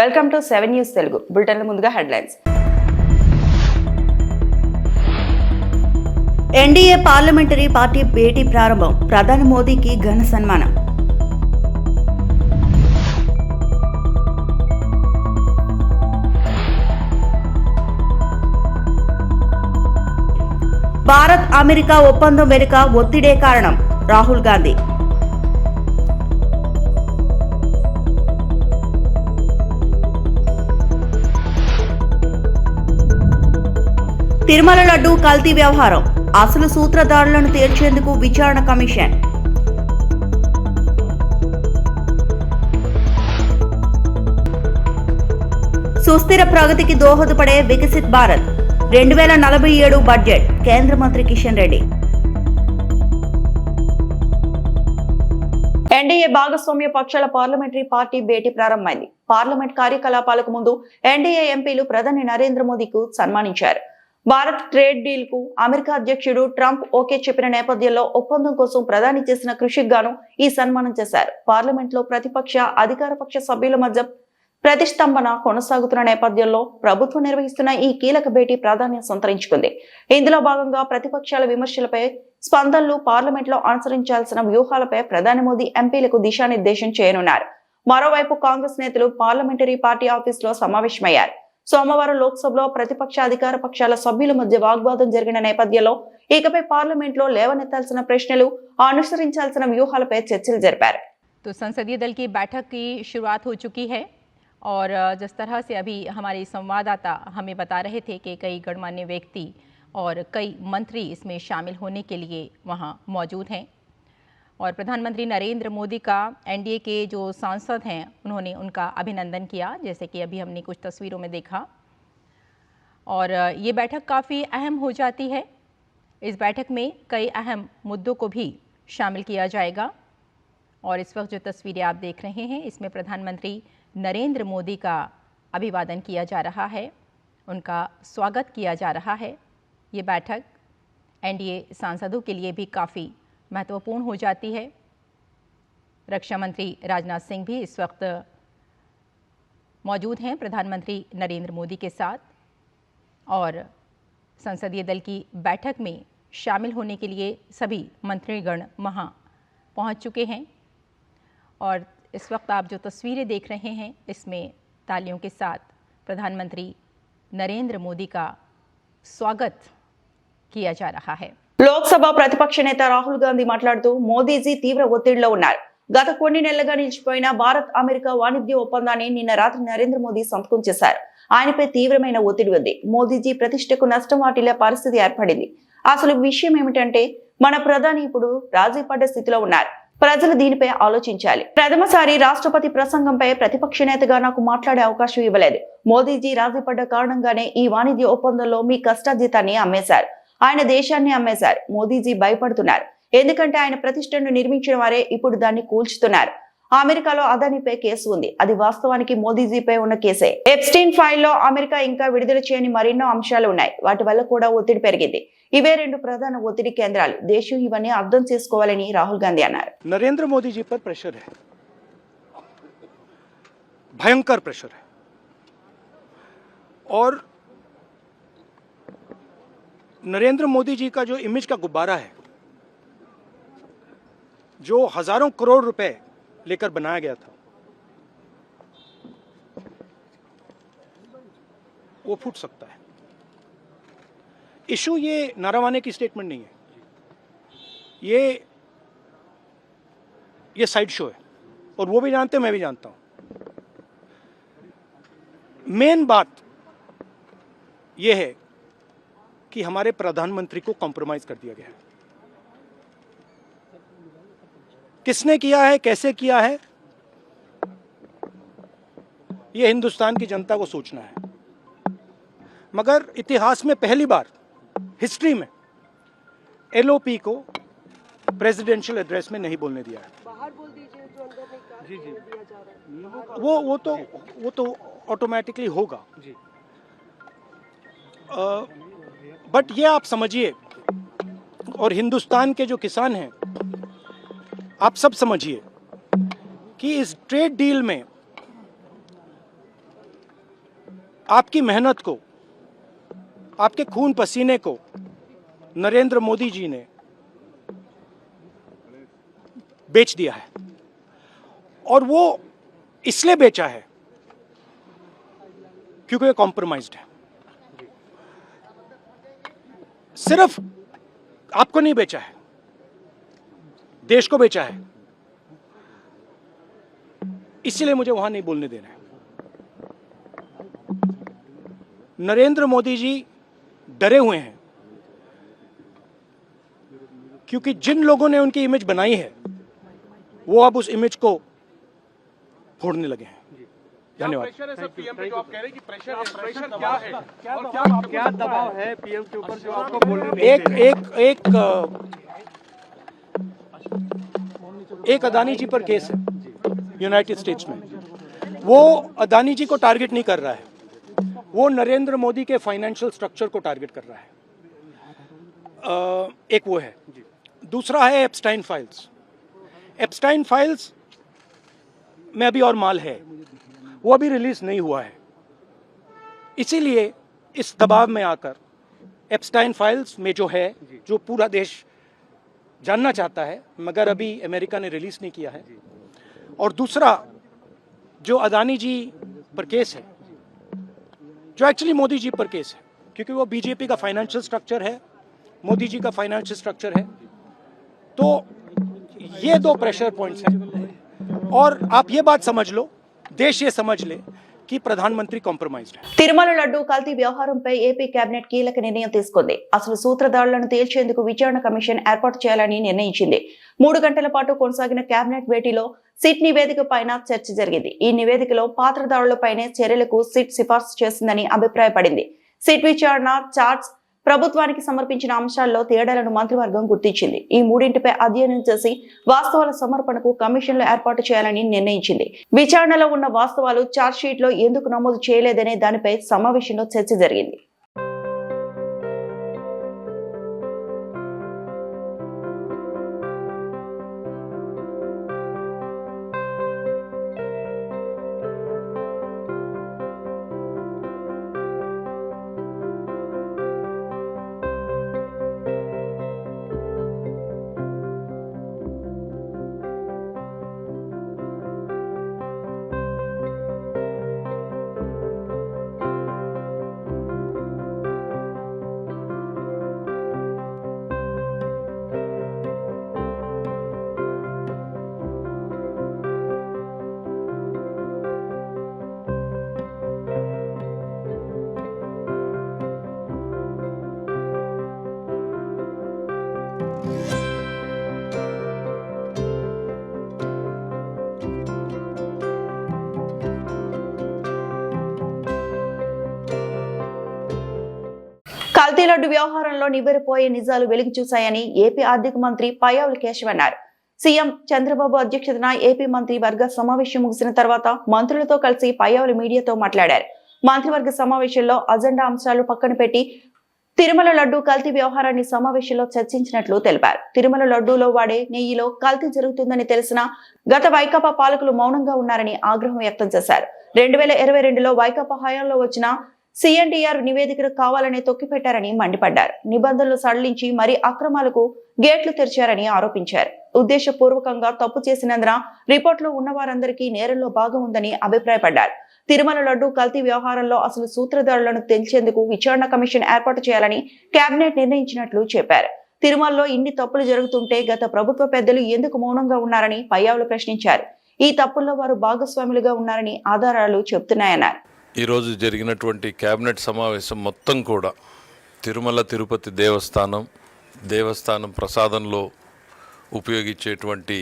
Welcome to seven news Telugu బులెటిన్ల ముందుగా headlines. NDA parliamentary party భేటీ ప్రారంభం ప్రధాని మోదీకి ఘన సన్మానం. భారత్ అమెరికా ఒప్పందం వెనుక ఒత్తిడే కారణం రాహుల్ గాంధీ. తిరుమల లడ్డు కల్తీ వ్యవహారం. అసలు సూత్రధారులను తేల్చేందుకు విచారణ కమిషన్. సుస్థిర ప్రగతికి దోహదపడే వికసిత్ భారత్. రెండు వేల నలభై ఏడు బడ్జెట్ కేంద్ర మంత్రి కిషన్ రెడ్డి. ఎన్డీఏ భాగస్వామ్య పక్షాల పార్లమెంటరీ పార్టీ భేటీ ప్రారంభమైంది. పార్లమెంట్ కార్యకలాపాలకు ముందు ఎన్డీఏ ఎంపీలు ప్రధాని నరేంద్ర మోదీకు సన్మానించారు. భారత్ ట్రేడ్ డీల్కు అమెరికా అధ్యక్షుడు ట్రంప్ ఓకే చెప్పిన నేపథ్యంలో ఒప్పందం కోసం ప్రధాని చేసిన కృషికి గాను ఈ సన్మానం చేశారు. పార్లమెంట్లో ప్రతిపక్ష అధికార పక్ష సభ్యుల మధ్య ప్రతిష్టంభన కొనసాగుతున్న నేపథ్యంలో ప్రభుత్వం నిర్వహిస్తున్న ఈ కీలక భేటీ ప్రాధాన్యం సంతరించుకుంది. ఇందులో భాగంగా ప్రతిపక్షాల విమర్శలపై స్పందనలు పార్లమెంట్లో అనుసరించాల్సిన వ్యూహాలపై ప్రధాని మోదీ ఎంపీలకు దిశానిర్దేశం చేయనున్నారు. మరోవైపు కాంగ్రెస్ నేతలు పార్లమెంటరీ పార్టీ ఆఫీస్లో సమావేశమయ్యారు. సోమవారం లోక్సభలో ప్రతిపక్ష అధికార పక్షాల సభ్యుల మధ్య వాగ్వాదం జరిగిన నేపథ్యంలో ఇకపై పార్లమెంట్ లో లేవనెత్తాల్సిన ప్రశ్నలు అనుసరించాల్సిన వ్యూహాలపై చర్చలు జరిపారు तो संसदीय दल की बैठक की शुरुआत हो चुकी है और अ, जिस तरह से अभी हमारे संवाददाता हमें बता रहे थे कि कई गणमान्य व्यक्ति और कई मंत्री इसमें शामिल होने के लिए वहाँ मौजूद हैं और प्रधानमंत्री नरेंद्र मोदी का एनडीए के जो सांसद हैं, उन्होंने उनका अभिनंदन किया, जैसे कि अभी हमने कुछ तस्वीरों में देखा। और, ये बैठक काफ़ी अहम हो जाती है। इस बैठक में कई अहम मुद्दों को भी शामिल किया जाएगा। और इस वक्त जो तस्वीरें आप देख रहे हैं, इसमें प्रधानमंत्री नरेंद्र मोदी का अभिवादन किया जा रहा है। उनका स्वागत किया जा रहा है। ये बैठक एनडीए सांसदों के लिए भी काफ़ी महत्वपूर्ण हो जाती है। रक्षा मंत्री राजनाथ सिंह भी इस वक्त मौजूद हैं प्रधानमंत्री नरेंद्र मोदी के साथ और संसदीय दल की बैठक में शामिल होने के लिए सभी मंत्रीगण वहाँ पहुँच चुके हैं। और इस वक्त आप जो तस्वीरें देख रहे हैं, इसमें तालियों के साथ प्रधानमंत्री नरेंद्र मोदी का स्वागत किया जा रहा है। లోక్సభ ప్రతిపక్ష నేత రాహుల్ గాంధీ మాట్లాడుతూ మోదీజీ తీవ్ర ఒత్తిడిలో ఉన్నారు. గత కొన్ని నెలలుగా నిలిచిపోయిన భారత్ అమెరికా వాణిజ్య ఒప్పందాన్ని నిన్న రాత్రి నరేంద్ర మోదీ సంతకం చేశారు. ఆయనపై తీవ్రమైన ఒత్తిడి ఉంది. మోదీజీ ప్రతిష్టకు నష్టం వాటిల్లే పరిస్థితి ఏర్పడింది. అసలు విషయం ఏమిటంటే మన ప్రధాని ఇప్పుడు రాజీ పడ్డ స్థితిలో ఉన్నారు. ప్రజలు దీనిపై ఆలోచించాలి. ప్రథమసారి రాష్ట్రపతి ప్రసంగంపై ప్రతిపక్ష నేతగా నాకు మాట్లాడే అవకాశం ఇవ్వలేదు. మోదీజీ రాజీ పడ్డ కారణంగానే ఈ వాణిజ్య ఒప్పందంలో మీ కష్టాజీతాన్ని అమ్మేశారు. ఆయన దేశాన్ని అమ్మేశారు. మోదీజీ భయపడుతున్నారు. ఎందుకంటే ఆయన ప్రతిష్టను నిర్మించిన వారే ఇప్పుడు దాన్ని కూల్చుతున్నారు. అమెరికాలో అదానిపై కేసు ఉంది. అది వాస్తవానికి మోదీజీపై ఉన్న కేసే. ఎప్స్టీన్ ఫైల్లో అమెరికా ఇంకా విడుదల చేయని మరెన్నో అంశాలు ఉన్నాయి. వాటి వల్ల కూడా ఒత్తిడి పెరిగింది. ఇవే రెండు ప్రధాన ఒత్తిడి కేంద్రాలు. దేశం ఇవన్నీ అర్థం చేసుకోవాలని రాహుల్ గాంధీ అన్నారు. నరేంద్ర మోదీజీ పర్ ప్రెషర్. భయంకర్ ప్రెషర్. नरेंद्र मोदी जी का जो इमेज का गुब्बारा है, जो हज़ारों करोड़ रुपए लेकर बनाया गया था, वो फूट सकता है। इशू ये नारावाने की स्टेटमेंट नहीं है। ये ये साइड शो है। और वो भी जानते हैं, मैं भी जानता हूँ। मेन बात ये है कि हमारे प्रधानमंत्री को कॉम्प्रोमाइज कर दिया गया है। किसने किया है कैसे किया है ये हिंदुस्तान की जनता को सोचना है। मगर इतिहास में पहली बार हिस्ट्री में एलओपी को प्रेसिडेंशियल एड्रेस में नहीं बोलने दिया है। जी जी वो वो तो वो तो ऑटोमेटिकली होगा। जी। बट ये आप समझिए, और हिंदुस्तान के जो किसान हैं, आप सब समझिए कि इस ट्रेड डील में आपकी मेहनत को, आपके खून पसीने को नरेंद्र मोदी जी ने बेच दिया है। और वो इसलिए बेचा है क्योंकि ये कॉम्प्रोमाइज्ड है। सिर्फ़ आपको नहीं बेचा है, देश को बेचा है। इसीलिए मुझे वहाँ नहीं बोलने देना है। नरेंद्र मोदी जी डरे हुए हैं, क्योंकि जिन लोगों ने उनकी इमेज बनाई है, वो अब उस इमेज को फोड़ने लगे हैं। धन्यवाद क्या दबाव है पीएम के ऊपर जो आपको बोलने एक एक एक एक अदानी जी पर केस है यूनाइटेड स्टेट्स में। वो अदानी जी को टारगेट नहीं कर रहा है। वो नरेंद्र मोदी के फाइनेंशियल स्ट्रक्चर को टारगेट कर रहा है। एक वो है। दूसरा है एप्स्टाइन फाइल्स एप्स्टाइन फाइल्स में अभी और माल है। वो अभी रिलीज़ नहीं हुआ है। इसीलिए इस दबाव में आकर एप्स्टाइन फाइल्स में जो है जो। पूरा देश जानना चाहता है मगर अभी अमेरिका ने रिलीज़ नहीं किया है। और दूसरा जो अदानी जी पर केस है जो एक्चुअली मोदी जी पर केस है क्योंकि वो बीजेपी का फाइनेंशियल स्ट्रक्चर है मोदी जी का फाइनेंशियल स्ट्रक्चर है तो ये दो प्रेशर पॉइंट्स हैं। और आप ये बात समझ लो देश ये समझ ले कि प्रधानमंत्री कॉम्प्रोमाइज्ड है తిరుమల లడ్డు కల్తీ వ్యవహారంపై ఏపీ కేబినెట్ కీలక నిర్ణయం తీసుకుంది అసలు సూత్రధారులను తేల్చేందుకు విచారణ కమిషన్ ఏర్పాటు చేయాలని నిర్ణయించింది మూడు గంటల పాటు కొనసాగిన కేబినెట్ భేటీలో సిట్ నివేదిక పైన చర్చ జరిగింది ఈ నివేదికలో పాత్రదారులపైనే చర్యలకు సిట్ సిఫార్సు చేసిందని అభిప్రాయపడింది సిట్ విచారణ చార్ట్స్ ప్రభుత్వానికి సమర్పించిన అంశాల్లో తేడాలను మంత్రివర్గం గుర్తించింది. ఈ మూడింటిపై అధ్యయనం చేసి వాస్తవాల సమర్పణకు కమిషన్లు ఏర్పాటు చేయాలని నిర్ణయించింది. విచారణలో ఉన్న వాస్తవాలు చార్జ్షీట్లో ఎందుకు నమోదు చేయలేదనే దానిపై సమావేశంలో చర్చ జరిగింది. కల్తీ లడ్డు వ్యవహారంలో నివ్వెరపోయే నిజాలు వెలుగు చూశాయని ఏపీ ఆర్థిక మంత్రి పయ్యావుల కేశవ్ అన్నారు. సీఎం చంద్రబాబు అధ్యక్షతన ఏపీ మంత్రి వర్గ సమావేశం ముగిసిన తర్వాత మంత్రులతో కలిసి పయ్యావులు మీడియాతో మాట్లాడారు. మంత్రివర్గ సమావేశంలో అజెండా అంశాలు పక్కన పెట్టి తిరుమల లడ్డు కల్తీ వ్యవహారాన్ని సమావేశంలో చర్చించినట్లు తెలిపారు. తిరుమల లడ్డూలో వాడే నెయ్యిలో కల్తీ జరుగుతుందని తెలిసిన గత వైకాపా పాలకులు మౌనంగా ఉన్నారని ఆగ్రహం వ్యక్తం చేశారు. రెండు వేల ఇరవై రెండులో వైకాపా హయాంలో వచ్చిన సిఎన్డిఆర్ నివేదికను కావాలని తొక్కిపెట్టారని మండిపడ్డారు. నిబంధనలు సడలించి మరీ అక్రమాలకు గేట్లు తెరిచారని ఆరోపించారు. ఉద్దేశపూర్వకంగా తప్పు చేసినందున రిపోర్టులో ఉన్న వారందరికీ నేరంలో భాగం ఉందని అభిప్రాయపడ్డారు. తిరుమల లడ్డు కల్తీ వ్యవహారంలో అసలు సూత్రధారులను తెలిసేందుకు విచారణ కమిషన్ ఏర్పాటు చేయాలని కేబినెట్ నిర్ణయించినట్లు చెప్పారు. తిరుమలలో ఇన్ని తప్పులు జరుగుతుంటే గత ప్రభుత్వ పెద్దలు ఎందుకు మౌనంగా ఉన్నారని పయ్యావులు ప్రశ్నించారు. ఈ తప్పుల్లో వారు భాగస్వాములుగా ఉన్నారని ఆధారాలు చెబుతున్నాయన్నారు. ఈరోజు జరిగినటువంటి క్యాబినెట్ సమావేశం మొత్తం కూడా తిరుమల తిరుపతి దేవస్థానం దేవస్థానం ప్రసాదంలో ఉపయోగించేటువంటి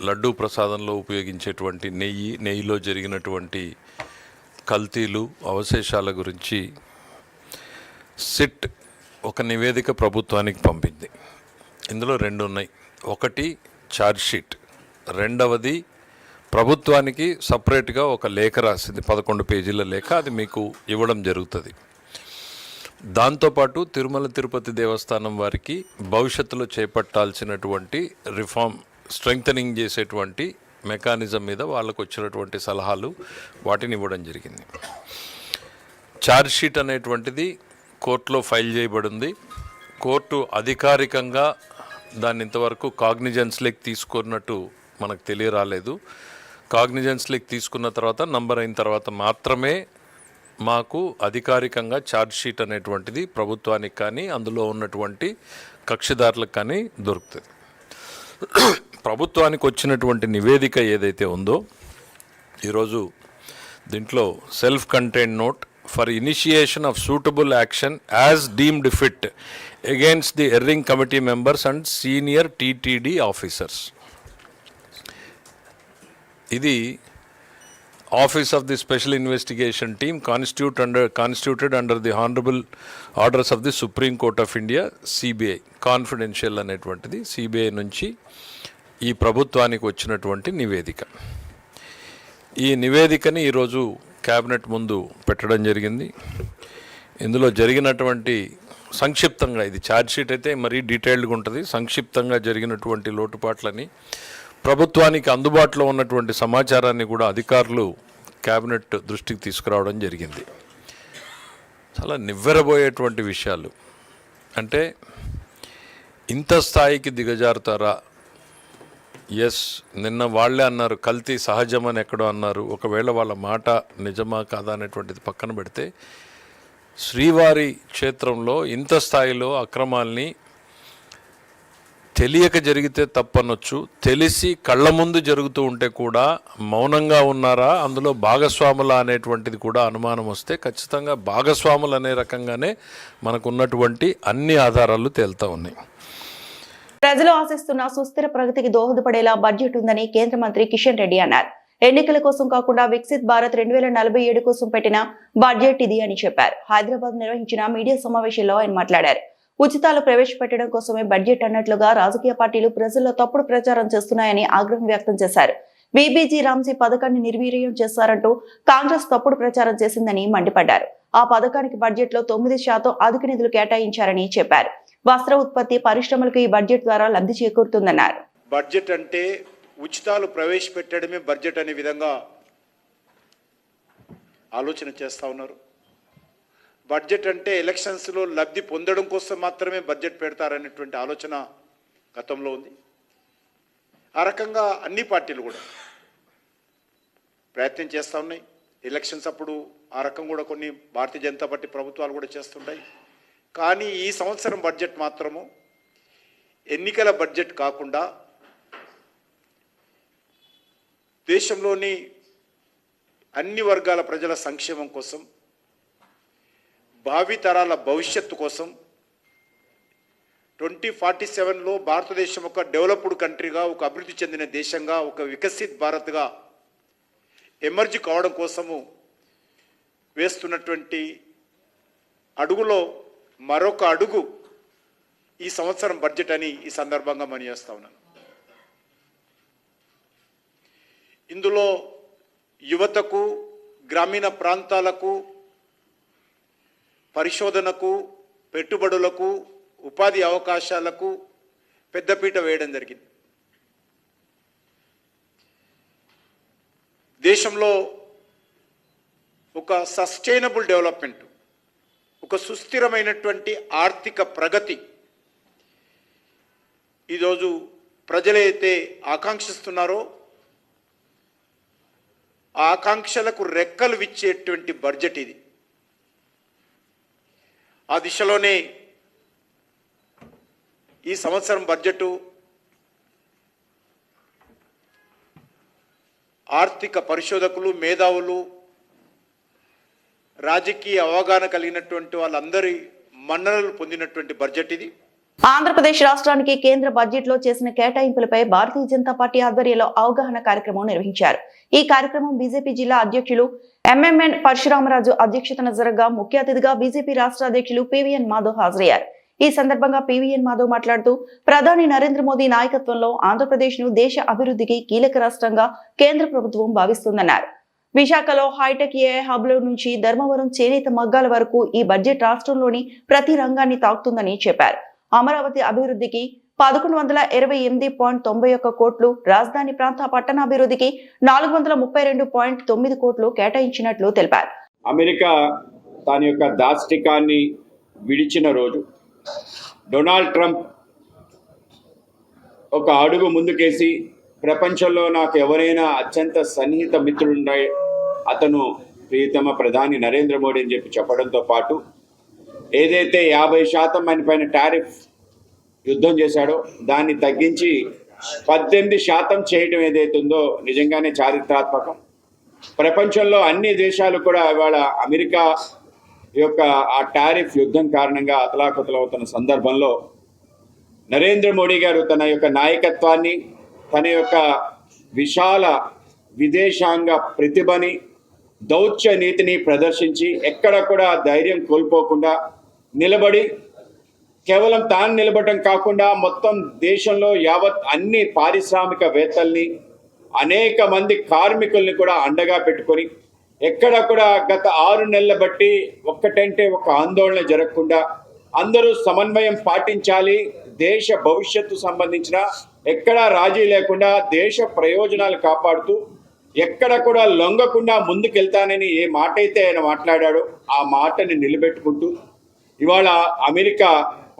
లడ్డూ ప్రసాదంలో ఉపయోగించేటువంటి నెయ్యి నెయ్యిలో జరిగినటువంటి కల్తీలు అవశేషాల గురించి సిట్ ఒక నివేదిక ప్రభుత్వానికి పంపింది. ఇందులో రెండు ఉన్నాయి. ఒకటి ఛార్జ్ షీట్ రెండవది ప్రభుత్వానికి సపరేట్గా ఒక లేఖ రాసింది పదకొండు పేజీల లేఖ అది మీకు ఇవ్వడం జరుగుతుంది. దాంతోపాటు తిరుమల తిరుపతి దేవస్థానం వారికి భవిష్యత్తులో చేపట్టాల్సినటువంటి రిఫార్మ్ స్ట్రెంగ్తనింగ్ చేసేటువంటి మెకానిజం మీద వాళ్ళకు వచ్చినటువంటి సలహాలు వాటిని ఇవ్వడం జరిగింది. ఛార్జ్షీట్ అనేటువంటిది కోర్టులో ఫైల్ చేయబడింది. కోర్టు అధికారికంగా దాన్ని ఇంతవరకు కాగ్నిజెన్స్లోకి తీసుకున్నట్టు మనకు తెలియరాలేదు. కాగ్నిజెన్స్లోకి తీసుకున్న తర్వాత నంబర్ అయిన తర్వాత మాత్రమే మాకు అధికారికంగా ఛార్జ్ షీట్ అనేటువంటిది ప్రభుత్వానికి కానీ అందులో ఉన్నటువంటి కక్షిదారులకు కానీ దొరుకుతుంది. ప్రభుత్వానికి వచ్చినటువంటి నివేదిక ఏదైతే ఉందో ఈరోజు దీంట్లో self contain note for initiation of suitable action as deemed fit against the erring committee members and senior TTD officers. ఇది office of the special investigation team constitute under constituted under the honourable orders of the supreme court of India CBI. Confidential అనేటువంటిది CBI నుంచి ఈ ప్రభుత్వానికి వచ్చినటువంటి నివేదిక. ఈ నివేదికని ఈరోజు cabinet ముందు పెట్టడం జరిగింది. ఇందులో జరిగినటువంటి సంక్షిప్తంగా ఇది ఛార్జ్షీట్ అయితే మరీ డీటెయిల్డ్గా ఉంటుంది. సంక్షిప్తంగా జరిగినటువంటి లోటుపాట్లని ప్రభుత్వానికి అందుబాటులో ఉన్నటువంటి సమాచారాన్ని కూడా అధికారులు కేబినెట్ దృష్టికి తీసుకురావడం జరిగింది. చాలా నివ్వెరబోయేటువంటి విషయాలు. అంటే ఇంత స్థాయికి దిగజారుతారా? ఎస్ నిన్న వాళ్ళే అన్నారు కల్తీ సహజమని ఎక్కడో అన్నారు. ఒకవేళ వాళ్ళ మాట నిజమా కాదా అనేటువంటిది పక్కన పెడితే శ్రీవారి క్షేత్రంలో ఇంత స్థాయిలో అక్రమాల్ని తెలియక జరిగితే తప్పనొచ్చు. తెలిసి కళ్ళ ముందు జరుగుతూ ఉంటే కూడా మౌనంగా ఉన్నారా? అందులో భాగస్వాముల అనేటువంటిది కూడా అనుమానం వస్తే ఖచ్చితంగా భాగస్వాములు అనే రకంగానే మనకున్నటువంటి అన్ని ఆధారాలు తేలుతా ఉన్నాయి. ప్రజలు ఆశిస్తున్న సుస్థిర ప్రగతికి దోహదపడేలా బడ్జెట్ ఉందని కేంద్ర మంత్రి కిషన్ రెడ్డి అన్నారు. ఎన్నికల కోసం కాకుండా వికసిత్ భారత్ రెండు వేల నలభై ఏడు కోసం పెట్టిన బడ్జెట్ ఇది అని చెప్పారు. హైదరాబాద్ నిర్వహించిన మీడియా సమావేశంలో ఆయన మాట్లాడారు. ఉచితాలు ప్రవేశపెట్టడం కోసమే బడ్జెట్ అన్నట్లుగా రాజకీయ పార్టీలు ప్రజల్లో తప్పుడు ప్రచారం చేస్తున్నాయని ఆగ్రహం వ్యక్తం చేశారు. బీబీజీ రామ్సీ పథకాన్ని నిర్వీర్యం చేశారంటూ కాంగ్రెస్ తప్పుడు ప్రచారం చేసిందని మండిపడ్డారు. ఆ పథకానికి బడ్జెట్లో తొమ్మిది శాతం అధిక నిధులు కేటాయించారని చెప్పారు. వస్త్ర ఉత్పత్తి పరిశ్రమలకు ఈ బడ్జెట్ ద్వారా లబ్ధి చేకూరుతుందన్నారు. బడ్జెట్ అంటే ఉచితాలు ప్రవేశపెట్టడమే బడ్జెట్ అనే విధంగా ఆలోచన చేస్తా ఉన్నారు. బడ్జెట్ అంటే ఎలక్షన్స్లో లబ్ధి పొందడం కోసం మాత్రమే బడ్జెట్ పెడతారనేటువంటి ఆలోచన గతంలో ఉంది. ఆ రకంగా అన్ని పార్టీలు కూడా ప్రయత్నం చేస్తూ ఉన్నాయి. ఎలక్షన్స్ అప్పుడు ఆ రకం కూడా కొన్ని భారతీయ జనతా పార్టీ ప్రభుత్వాలు కూడా చేస్తుంటాయి. కానీ ఈ సంవత్సరం బడ్జెట్ మాత్రము ఎన్నికల బడ్జెట్ కాకుండా దేశంలోని అన్ని వర్గాల ప్రజల సంక్షేమం కోసం భావితరాల భవిష్యత్తు కోసం ట్వంటీ ఫార్టీ సెవెన్లో భారతదేశం ఒక డెవలప్డ్ కంట్రీగా ఒక అభివృద్ధి చెందిన దేశంగా ఒక వికసిత్ భారత్గా ఎమర్జ్ కావడం కోసము వేస్తున్నటువంటి అడుగులో మరొక అడుగు ఈ సంవత్సరం బడ్జెట్ అని ఈ సందర్భంగా మనం చేస్తా ఉన్నాను ఇందులో యువతకు గ్రామీణ ప్రాంతాలకు పరిశోధనకు పెట్టుబడులకు ఉపాధి అవకాశాలకు పెద్దపీట వేయడం జరిగింది. దేశంలో ఒక సస్టైనబుల్ డెవలప్మెంట్ ఒక సుస్థిరమైనటువంటి ఆర్థిక ప్రగతి ఈరోజు ప్రజలైతే ఆకాంక్షిస్తున్నారో ఆకాంక్షలకు రెక్కలు విచ్చేటువంటి బడ్జెట్ ఇది. ఆ దిశలోనే ఈ సంవత్సరం బడ్జెటు ఆర్థిక పరిశోధకులు మేధావులు రాజకీయ అవగాహన కలిగినటువంటి వాళ్ళందరి మన్ననలు పొందినటువంటి బడ్జెట్ ఇది. ఆంధ్రప్రదేశ్ రాష్ట్రానికి కేంద్ర బడ్జెట్లో చేసిన కేటాయింపులపై భారతీయ జనతా పార్టీ ఆధ్వర్యంలో అవగాహన కార్యక్రమం నిర్వహించారు. ఈ కార్యక్రమం బీజేపీ జిల్లా అధ్యక్షులు ఎంఎంఎన్ పరశురామరాజు అధ్యక్షతన జరగగా ముఖ్య అతిథిగా బీజేపీ రాష్ట్ర అధ్యక్షులు పివిఎన్ మాధవ్ హాజరయ్యారు. ఈ సందర్భంగా పివిఎన్ మాధవ్ మాట్లాడుతూ ప్రధాని నరేంద్ర మోదీ నాయకత్వంలో ఆంధ్రప్రదేశ్ను దేశ అభివృద్ధికి కీలక రాష్ట్రంగా కేంద్ర ప్రభుత్వం భావిస్తుందన్నారు. విశాఖలో హైటెక్ ఏఐ హబ్లో నుంచి ధర్మవరం చేనేత మగ్గాల వరకు ఈ బడ్జెట్ రాష్ట్రంలోని ప్రతి రంగాన్ని తాకుతుందని చెప్పారు. అమరావతి అభివృద్ధికి పదకొండు వందల ఇరవై ఎనిమిది పాయింట్ తొంభై ఒక్క కోట్లు రాజధాని ప్రాంత పట్టణాభివృద్ధికి నాలుగు వందల ముప్పై రెండు పాయింట్ తొమ్మిది కోట్లు కేటాయించినట్లు తెలిపారు. అమెరికా తన యొక్క దాష్టికాన్ని విడిచిన రోజు డొనాల్డ్ ట్రంప్ ఒక అడుగు ముందుకేసి ప్రపంచంలో నాకు ఎవరైనా అత్యంత సన్నిహిత మిత్రుడున్నాయి అతను ప్రియతమ ప్రధాని నరేంద్ర మోడీ అని చెప్పి చెప్పడంతో పాటు ఏదైతే యాభై శాతం ఆయన పైన టారిఫ్ యుద్ధం చేశాడో దాన్ని తగ్గించి పద్దెనిమిది శాతం చేయటం ఏదైతే ఉందో నిజంగానే చారిత్రాత్మకం. ప్రపంచంలో అన్ని దేశాలు కూడా ఇవాళ అమెరికా యొక్క ఆ టారిఫ్ యుద్ధం కారణంగా అతలాకుతలవుతున్న సందర్భంలో నరేంద్ర మోడీ గారు తన యొక్క నాయకత్వాన్ని తన యొక్క విశాల విదేశాంగ ప్రతిభని దౌత్య నీతిని ప్రదర్శించి ఎక్కడ కూడా ధైర్యం కోల్పోకుండా నిలబడి కేవలం తాను నిలబడటం కాకుండా మొత్తం దేశంలో యావత్ అన్ని పారిశ్రామికవేత్తల్ని అనేక మంది కార్మికుల్ని కూడా అండగా పెట్టుకొని ఎక్కడ కూడా గత ఆరు నెలల బట్టి ఒక్కటంటే ఒక ఆందోళన జరగకుండా అందరూ సమన్వయం పాటించాలి. దేశ భవిష్యత్తు సంబంధించిన ఎక్కడా రాజీ లేకుండా దేశ ప్రయోజనాలు కాపాడుతూ ఎక్కడ కూడా లొంగకుండా ముందుకెళ్తానని ఏ మాట అయితే ఆయన మాట్లాడాడో ఆ మాటని నిలబెట్టుకుంటూ ఇవాళ అమెరికా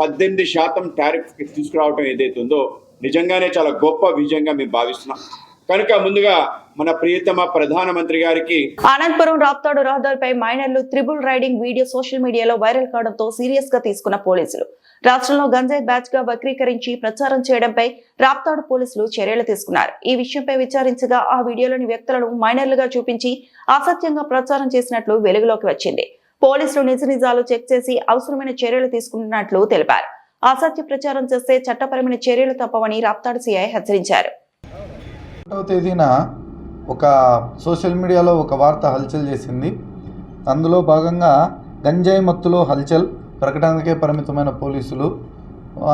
పద్దెనిమిది శాతం టారిఫ్ తీసుకురావడం ఏదైతే ఉందో నిజంగానే చాలా గొప్ప విజయంగా మేము భావిస్తున్నాం. కనుక ముందుగా మన ప్రియతమ ప్రధానమంత్రి గారికి అనంతపురం రాప్తాడు రహదారిపై మైనర్లు త్రిబుల్ రైడింగ్ వీడియో సోషల్ మీడియాలో వైరల్ కావడంతో సీరియస్గా తీసుకున్న పోలీసులు. రాష్ట్రంలో గంజాయి బ్యాచ్గా వక్రీకరించి ప్రచారం చేయడంపై రాప్తాడు పోలీసులు చర్యలు తీసుకున్నారు. ఈ విషయంపై విచారించగా ఆ వీడియోలోని వ్యక్తులను మైనర్లుగా చూపించి అసత్యంగా ప్రచారం చేసినట్లు వెలుగులోకి వచ్చింది. పోలీసులు నిజ నిజాలు చెక్ చేసి అవసరమైన చర్యలు తీసుకుంటున్నట్లు తెలిపారు. అసత్య ప్రచారం చేస్తే చట్టపరమైన చర్యలు తప్పవని రాప్తాడు సిఐ హెచ్చరించారు. తేదీన ఒక సోషల్ మీడియాలో ఒక వార్త హల్చల్ చేసింది. అందులో భాగంగా గంజాయి మత్తులో హల్చల్ ప్రకటనకే పరిమితమైన పోలీసులు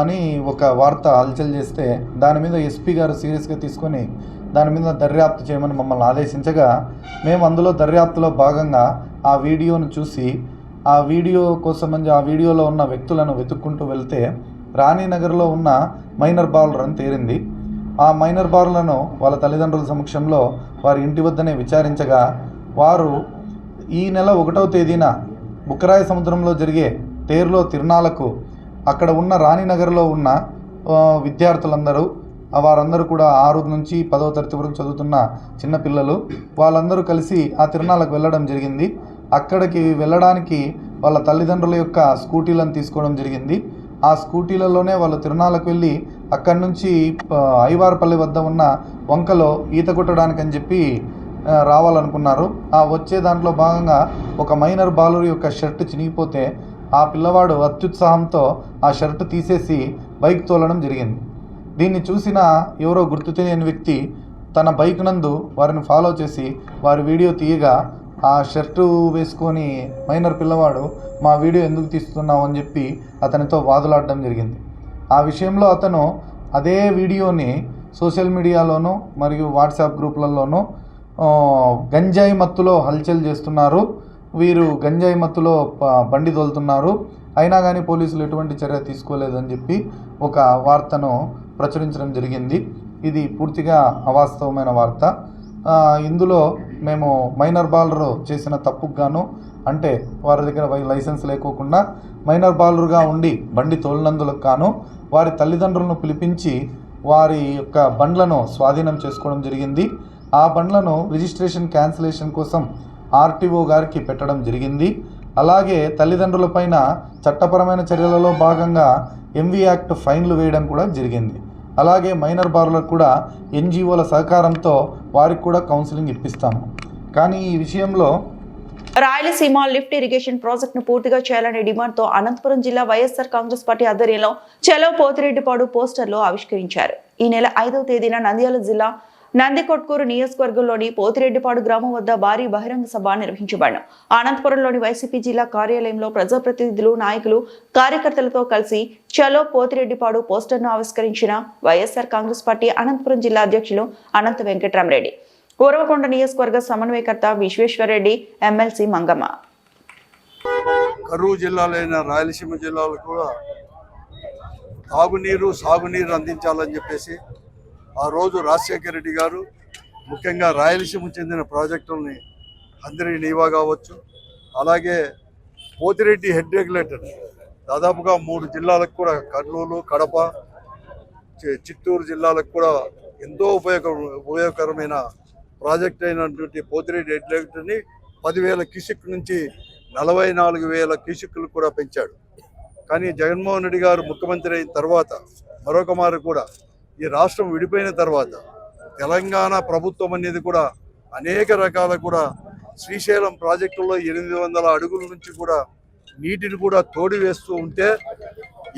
అని ఒక వార్త హల్చల్ చేస్తే దాని మీద ఎస్పీ గారు సీరియస్గా తీసుకొని దాని మీద దర్యాప్తు చేయమని మమ్మల్ని ఆదేశించగా మేము అందులో దర్యాప్తులో భాగంగా ఆ వీడియోను చూసి ఆ వీడియో కోసమని ఆ వీడియోలో ఉన్న వ్యక్తులను వెతుక్కుంటూ వెళ్తే రాణీనగర్లో ఉన్న మైనర్ బాలర్ అని తేరింది. ఆ మైనర్ బారులను వాళ్ళ తల్లిదండ్రుల సమక్షంలో వారి ఇంటి వద్దనే విచారించగా వారు ఈ నెల ఒకటవ తేదీన బుక్కరాయ సముద్రంలో జరిగే తేరులో తిరునాలకు అక్కడ ఉన్న రాణినగర్లో ఉన్న విద్యార్థులందరూ వారందరూ కూడా ఆరు నుంచి పదవ తరగతి వరకు చదువుతున్న చిన్నపిల్లలు వాళ్ళందరూ కలిసి ఆ తిరునాలకు వెళ్ళడం జరిగింది. అక్కడికి వెళ్ళడానికి వాళ్ళ తల్లిదండ్రుల యొక్క స్కూటీలను తీసుకోవడం జరిగింది. ఆ స్కూటీలలోనే వాళ్ళు తిరుణాలకు వెళ్ళి అక్కడి నుంచి ఐవారపల్లి వద్ద ఉన్న వంకలో ఈత కొట్టడానికి అని చెప్పి రావాలనుకున్నారు. ఆ వచ్చే దాంట్లో భాగంగా ఒక మైనర్ బాలురు యొక్క షర్ట్ చినిగిపోతే ఆ పిల్లవాడు అత్యుత్సాహంతో ఆ షర్ట్ తీసేసి బైక్ తోలడం జరిగింది. దీన్ని చూసిన ఎవరో గుర్తు తెలియని వ్యక్తి తన బైక్ నందు వారిని ఫాలో చేసి వారి వీడియో తీయగా ఆ షర్టు వేసుకొని మైనర్ పిల్లవాడు మా వీడియో ఎందుకు తీస్తున్నావు? అని చెప్పి అతనితో వాదులాడడం జరిగింది. ఆ విషయంలో అతను అదే వీడియోని సోషల్ మీడియాలోనూ మరియు వాట్సాప్ గ్రూపులలోనూ గంజాయి మత్తులో హల్చల్ చేస్తున్నారు. వీరు గంజాయి మత్తులో బండి తోలుతున్నారు. అయినా కానీ పోలీసులు ఎటువంటి చర్య తీసుకోలేదని చెప్పి ఒక వార్తను ప్రచురించడం జరిగింది. ఇది పూర్తిగా అవాస్తవమైన వార్త. ఇందులో మేము మైనర్ బాలరు చేసిన తప్పుకు గాను అంటే వారి దగ్గర లైసెన్స్ లేకోకుండా మైనర్ బాలరుగా ఉండి బండి తోలినందులకు గాను వారి తల్లిదండ్రులను పిలిపించి వారి యొక్క బండ్లను స్వాధీనం చేసుకోవడం జరిగింది. ఆ బండ్లను రిజిస్ట్రేషన్ క్యాన్సిలేషన్ కోసం ఆర్టీఓ గారికి పెట్టడం జరిగింది. అలాగే తల్లిదండ్రులపైన చట్టపరమైన చర్యలలో భాగంగా ఎంవి యాక్ట్ ఫైన్లు వేయడం కూడా జరిగింది. అలాగే మైనర్ బారులకు కూడా ఎన్జిఓల సహకారంతో వారికి కూడా కౌన్సిలింగ్ ఇప్పిస్తాము. కానీ ఈ విషయంలో రాయలసీమ లిఫ్ట్ ఇరిగేషన్ ప్రాజెక్టును పూర్తిగా చేయాలనే డిమాండ్తో అనంతపురం జిల్లా వైఎస్ఆర్ కాంగ్రెస్ పార్టీ ఆధ్వర్యంలో చెలో పోతిరెడ్డిపాడు పోస్టర్లు ఆవిష్కరించారు. ఈ నెల ఐదవ తేదీన నంద్యాల జిల్లా నందికొట్కూరు నియోజకవర్గంలోని పోతిరెడ్డిపాడు గ్రామం వద్ద భారీ బహిరంగ సభ నిర్వహించబడిన అనంతపురంలోని వైసీపీ జిల్లా కార్యాలయంలో ప్రజాప్రతినిధులు నాయకులు కార్యకర్తలతో కలిసి చలో పోతిరెడ్డిపాడు పోస్టర్ను ఆవిష్కరించిన వైఎస్ఆర్ కాంగ్రెస్ పార్టీ అనంతపురం జిల్లా అధ్యక్షులు అనంత వెంకటరామరెడ్డి. ఊరవకొండ నియోజకవర్గ సమన్వయకర్త విశ్వేశ్వరరెడ్డి ఎమ్మెల్సీ మంగమ్మ. కరువు జిల్లాలైన రాయలసీమ జిల్లాలు కూడా తాగునీరు సాగునీరు అందించాలని చెప్పేసి ఆ రోజు రాజశేఖర రెడ్డి గారు ముఖ్యంగా రాయలసీమ చెందిన ప్రాజెక్టుల్ని అందరి నీవా కావచ్చు అలాగే పోతిరెడ్డి హెడ్ రెగ్యులేటర్ దాదాపుగా మూడు జిల్లాలకు కూడా కర్నూలు కడప చిత్తూరు జిల్లాలకు కూడా ఎంతో ఉపయోగ ఉపయోగకరమైన ప్రాజెక్ట్ అయినటువంటి పోతిరెడ్డి హెడ్ రెగ్యులేటర్ని పదివేల కిసిక్ నుంచి నలభై నాలుగు వేల కిసిక్లు కూడా పెంచాడు. కానీ జగన్మోహన్ రెడ్డి గారు ముఖ్యమంత్రి అయిన తర్వాత మరొక మారు కూడా ఈ రాష్ట్రం విడిపోయిన తర్వాత తెలంగాణ ప్రభుత్వం అనేది కూడా అనేక రకాల కూడా శ్రీశైలం ప్రాజెక్టులో ఎనిమిది వందల అడుగుల నుంచి కూడా నీటిని కూడా తోడి వేస్తూ ఉంటే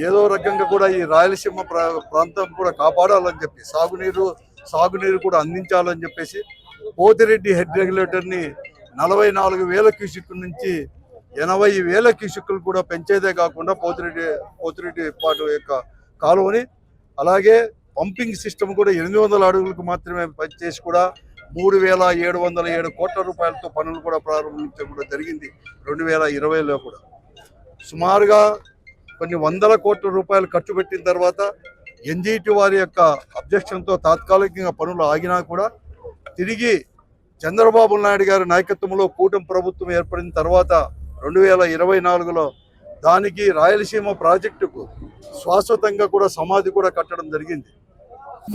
ఏదో రకంగా కూడా ఈ రాయలసీమ ప్రా- ప్రాంతం కూడా కాపాడాలని చెప్పి సాగునీరు సాగునీరు కూడా అందించాలని చెప్పేసి పోతిరెడ్డి హెడ్ రెగ్యులేటర్ని నలభై నాలుగు వేల క్యూసిక్ నుంచి ఎనభై వేల క్యూసిక్లు కూడా పెంచేదే కాకుండా పోతిరెడ్డి పోతిరెడ్డి పాటు యొక్క కాలువని అలాగే పంపింగ్ సిస్టమ్ కూడా ఎనిమిది వందల అడుగులకు మాత్రమే పనిచేసి కూడా మూడు వేల ఏడు వందల ఏడు కోట్ల రూపాయలతో పనులు కూడా ప్రారంభించడం కూడా జరిగింది రెండు వేల ఇరవైలో కూడా. సుమారుగా కొన్ని వందల కోట్ల రూపాయలు ఖర్చు పెట్టిన తర్వాత ఎన్జీటీ వారి యొక్క అబ్జెక్షన్తో తాత్కాలికంగా పనులు ఆగినా కూడా తిరిగి చంద్రబాబు నాయుడు గారి నాయకత్వంలో కూటమి ప్రభుత్వం ఏర్పడిన తర్వాత రెండు వేల ఇరవై నాలుగులో దానికి రాయలసీమ ప్రాజెక్టుకు శాశ్వతంగా కూడా సమాధి కూడా కట్టడం జరిగింది.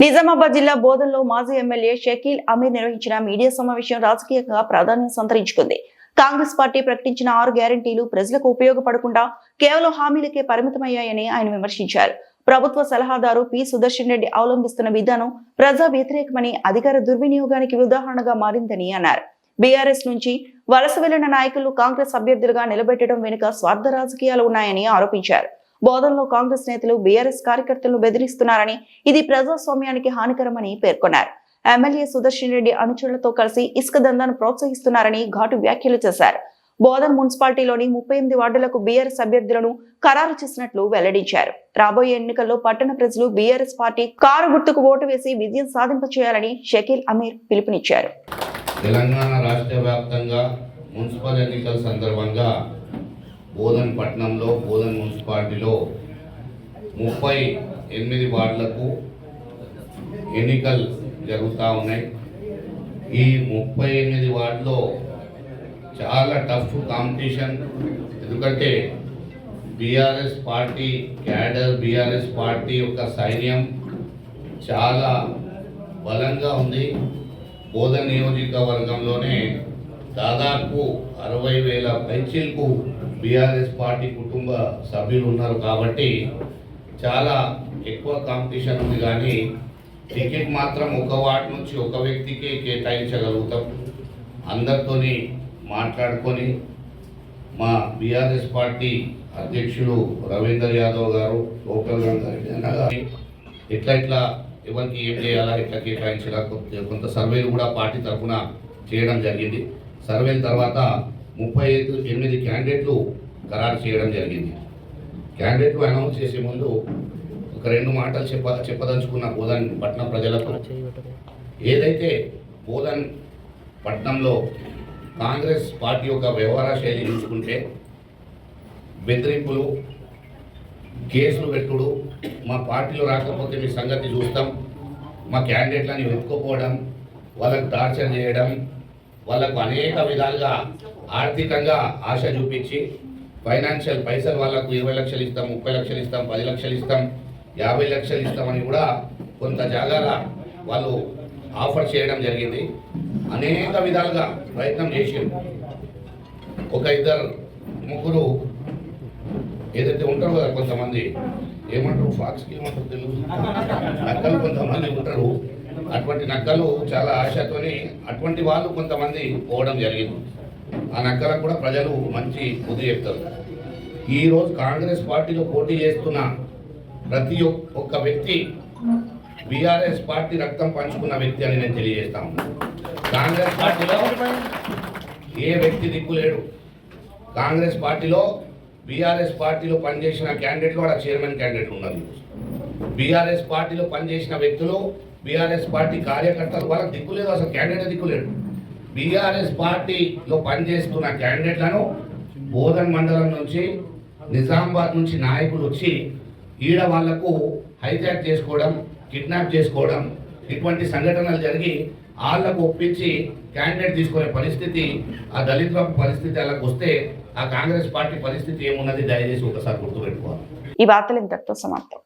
నిజామాబాద్ జిల్లా బోధనలో మాజీ ఎమ్మెల్యే షకీల్ అమీర్ నిర్వహించిన మీడియా సమావేశం రాజకీయంగా ప్రాధాన్యం సంతరించుకుంది. కాంగ్రెస్ పార్టీ ప్రకటించిన ఆరు గ్యారంటీలు ప్రజలకు ఉపయోగపడకుండా కేవలం హామీలకే పరిమితమయ్యాయని ఆయన విమర్శించారు. ప్రభుత్వ సలహాదారు పి. సుదర్శన్ రెడ్డి అవలంబిస్తున్న విధానం ప్రజా వ్యతిరేకమని అధికార దుర్వినియోగానికి ఉదాహరణగా మారిందని అన్నారు. బీఆర్ఎస్ నుంచి వలస వెళ్ళిన నాయకులు కాంగ్రెస్ అభ్యర్థులుగా నిలబెట్టడం వెనుక స్వార్థ రాజకీయాలు ఉన్నాయని ఆరోపించారు. బోధనలో కాంగ్రెస్ నేతలు బీఆర్ఎస్ కార్యకర్తలను బెదిరిస్తున్నారని ఇది ప్రజాస్వామ్యానికి హానికరమని పేర్కొన్నారు. ఎమ్మెల్యే సుదర్శన్ రెడ్డి అనుచరులతో కలిసి ఇసుక దందాను ప్రోత్సహిస్తున్నారని ఘాటు వ్యాఖ్యలు చేశారు. బోధన్ మున్సిపాలిటీలోని ముప్పై ఎనిమిది వార్డులకు బీఆర్ఎస్ అభ్యర్థులను ఖరారు చేసినట్లు వెల్లడించారు. రాబోయే ఎన్నికల్లో పట్టణ ప్రజలు బీఆర్ఎస్ పార్టీ కారు గుర్తుకు ఓటు వేసి విజయం సాధింపచేయాలని షకీల్ అమీర్ పిలుపునిచ్చారు. తెలంగాణ రాష్ట్ర వ్యాప్తంగా మున్సిపల్ ఎన్నికల సందర్భంగా బోధన్ పట్టణంలో బోధన్ మున్సిపాలిటీలో ముప్పై ఎనిమిది వార్డులకు ఎన్నికలు జరుగుతూ ఉన్నాయి. ఈ ముప్పై ఎనిమిది వార్డులో చాలా టఫ్ కాంపిటీషన్ ఎందుకంటే BRS party cadre BRS party యొక్క సైన్యం చాలా బలంగా ఉంది. బోధన్ నియోజకవర్గంలోనే దాదాపు అరవై వేల పెన్సిల్కు బీఆర్ఎస్ పార్టీ కుటుంబ సభ్యులు ఉన్నారు కాబట్టి చాలా ఎక్కువ కాంపిటీషన్ ఉంది కానీ టికెట్ మాత్రం ఒక వాటి నుంచి ఒక వ్యక్తికి కేటాయించగలుగుతాం. అందరితోని మాట్లాడుకొని మా బీఆర్ఎస్ పార్టీ అధ్యక్షులు రవీందర్ యాదవ్ గారు లోకల్ గారు ఇట్లా ఇట్లా ఎవరికి ఏం చేయాలా ఎట్లా కేటాయించాలా కొంత- కొంత సర్వేలు కూడా పార్టీ తరఫున చేయడం జరిగింది. సర్వే తర్వాత ముప్పై ఐదు ఎనిమిది క్యాండిడేట్లు ఖరారు చేయడం జరిగింది. క్యాండిడేట్లు అనౌన్స్ చేసే ముందు ఒక రెండు మాటలు చెప్ప చెప్పదలుచుకున్న బోధన్ పట్టణ ప్రజలకు ఏదైతే బోధన్ పట్టణంలో కాంగ్రెస్ పార్టీ యొక్క వ్యవహార శైలి చూసుకుంటే బెదిరింపులు కేసులు పెట్టుడు మా పార్టీలో రాకపోతే మీ సంగతి చూస్తాం మా క్యాండిడేట్లని వెతుక్కోపోవడం వాళ్ళకు టార్చర్ చేయడం వాళ్ళకు అనేక విధాలుగా ఆర్థికంగా ఆశ చూపించి ఫైనాన్షియల్ పైసలు వాళ్ళకు ఇరవై లక్షలు ఇస్తాం ముప్పై లక్షలు ఇస్తాం పది లక్షలు ఇస్తాం యాభై లక్షలు ఇస్తామని కూడా కొంత జాగాల వాళ్ళు ఆఫర్ చేయడం జరిగింది. అనేక విధాలుగా ప్రయత్నం చేసారు ఒక ఇద్దరు ముగ్గురు ఏదైతే ఉంటారో కదా కొంతమంది ఏమంటారు ఫాక్స్కి ఏమంటారు తెలుగు? నక్కలు కొంతమంది ఉంటారు. అటువంటి నక్కలు చాలా ఆశతోని అటువంటి వాళ్ళు కొంతమంది పోవడం జరిగింది. ఆ నక్కలకు కూడా ప్రజలు మంచి బుద్ధి చెప్తారు. ఈరోజు కాంగ్రెస్ పార్టీలో పోటీ చేస్తున్న ప్రతి ఒక్క వ్యక్తి బీఆర్ఎస్ పార్టీ రక్తం పంచుకున్న వ్యక్తి అని నేను తెలియజేస్తా కాంగ్రెస్ పార్టీలో ఏ వ్యక్తి దిక్కు లేడు. కాంగ్రెస్ పార్టీలో బీఆర్ఎస్ పార్టీలో పనిచేసిన క్యాండిడేట్లు కూడా చైర్మన్ క్యాండిడేట్ ఉన్నారు. బీఆర్ఎస్ పార్టీలో పనిచేసిన వ్యక్తులు బీఆర్ఎస్ పార్టీ కార్యకర్తలు వాళ్ళకి దిక్కులేదు అసలు క్యాండిడేట్ దిక్కులేడు బీఆర్ఎస్ పార్టీలో పనిచేస్తున్న క్యాండిడేట్లను బోధన్ మండలం నుంచి నిజామాబాద్ నుంచి నాయకులు వచ్చి ఈడ వాళ్ళకు హైజాక్ చేసుకోవడం కిడ్నాప్ చేసుకోవడం ఇటువంటి సంఘటనలు జరిగి వాళ్ళకు ఒప్పించి క్యాండిడేట్ తీసుకునే పరిస్థితి ఆ దళిత పరిస్థితి వాళ్ళకు వస్తే ఆ కాంగ్రెస్ పార్టీ పరిస్థితి ఏమున్నది దయచేసి ఒకసారి గుర్తుపెట్టుకోవాలి. ఈ వార్తలు ఇంతటితో సమాప్తం.